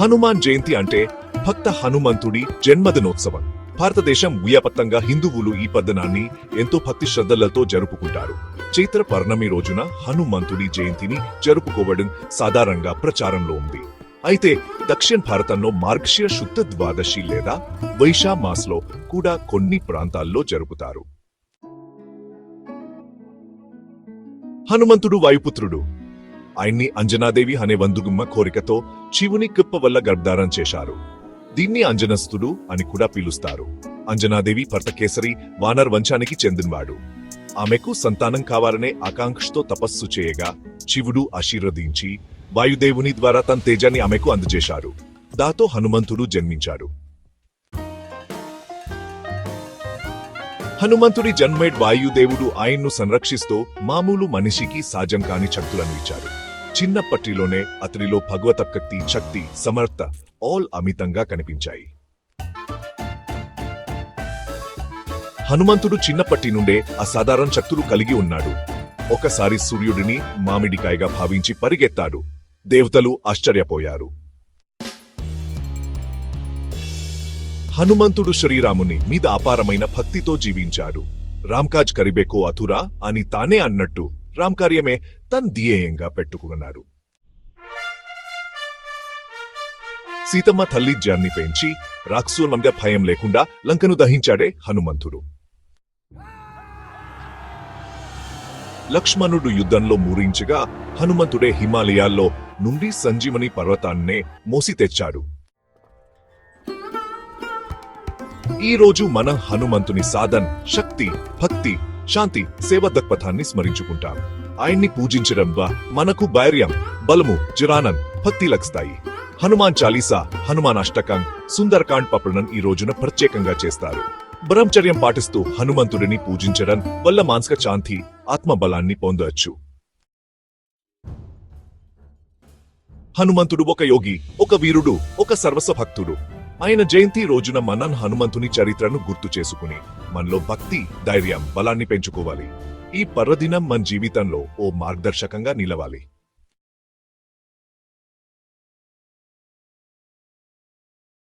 హనుమాన్ జయంతి అంటే భక్త హనుమంతుడి జన్మదినోత్సవం. భారతదేశం వ్యాపతంగా హిందువులు ఈ పద్దనాన్ని ఎంతో భక్తి శ్రద్ధలతో జరుపుకుంటారు. చైత్ర పౌర్ణమి రోజున హనుమంతుడి జయంతిని జరుపుకోవడం సాధారణంగా ప్రచారంలో ఉంది. అయితే దక్షిణ భారతంలో మార్గశిర శుద్ధ ద్వాదశి లేదా వైశా మాస్లో కూడా కొన్ని ప్రాంతాల్లో జరుపుతారు. హనుమంతుడు వాయుపుత్రుడు ఆయన్ని అంజనాదేవి అనే వందుగుమ్మ కోరికతో శివుని కృప్ప వల్ల గర్భధారం చేశారు. దీన్ని అంజనస్తుడు అని కూడా పిలుస్తారు. అంజనాదేవి భర్తకేసరి వానర్ వంశానికి చెందినవాడు. ఆమెకు సంతానం కావాలనే ఆకాంక్షతో తపస్సు చేయగా శివుడు ఆశీర్వదించి వాయుదేవుని ద్వారా తన తేజాన్ని ఆమెకు అందజేశారు. దాతో హనుమంతుడు జన్మించాడు. హనుమంతుడి జన్మేడ్ వాయుదేవుడు ఆయన్ను సంరక్షిస్తూ మామూలు మనిషికి సాజం కాని శక్తులను ఇచ్చారు చిన్నప్పటిలోనే అతనిలో భగవతకక్తి శక్తి సమర్థ ఆల్ అమితంగా కనిపించాయి. హనుమంతుడు చిన్నప్పటి నుండే అసాధారణ శక్తులు కలిగి ఉన్నాడు. ఒకసారి సూర్యుడిని మామిడికాయగా భావించి పరిగెత్తాడు. దేవతలు ఆశ్చర్యపోయారు. హనుమంతుడు శ్రీరాముని మీద అపారమైన భక్తితో జీవించాడు. రామ్కాజ్ కరిబేకో అథురా అని తానే అన్నట్టు రామ్కార్యమే తన్ ధ్యేయంగా పెట్టుకున్నాడు సీతమ్మ తల్లి జాన్ని పెంచి రాక్షసులంగా భయం లేకుండా లంకను దహించాడే హనుమంతుడు. లక్ష్మణుడు యుద్ధంలో మూరించగా హనుమంతుడే హిమాలయాల్లో నుండి సంజీవని పర్వతాన్నే మోసి తెచ్చాడు. ఈ రోజు మన హనుమంతుని సాధన్ శక్తి భక్తి శాంతి సేవ దక్పథాన్ని స్మరించుకుంటాం. ఆయన్ని పూజించడం మనకు ధైర్యం బలము జిరానన్ భక్తి లభిస్తాయి. హనుమాన్ చాలీసా హనుమాన్ అష్టకం సుందరకాండ్ పప్పణం ఈ రోజున ప్రత్యేకంగా చేస్తారు. బ్రహ్మచర్యం పాటిస్తూ హనుమంతుడిని పూజించడం వల్ల మానసిక శాంతి ఆత్మబలాన్ని పొందవచ్చు హనుమంతుడు ఒక యోగి ఒక వీరుడు ఒక సర్వస్వ భక్తుడు ఆయన జయంతి రోజున మనం హనుమంతుని చరిత్రను గుర్తు చేసుకుని మనలో భక్తి ధైర్యం బలాన్ని పెంచుకోవాలి. ఈ పర్వదినం మన జీవితంలో ఓ మార్గదర్శకంగా నిలవాలి.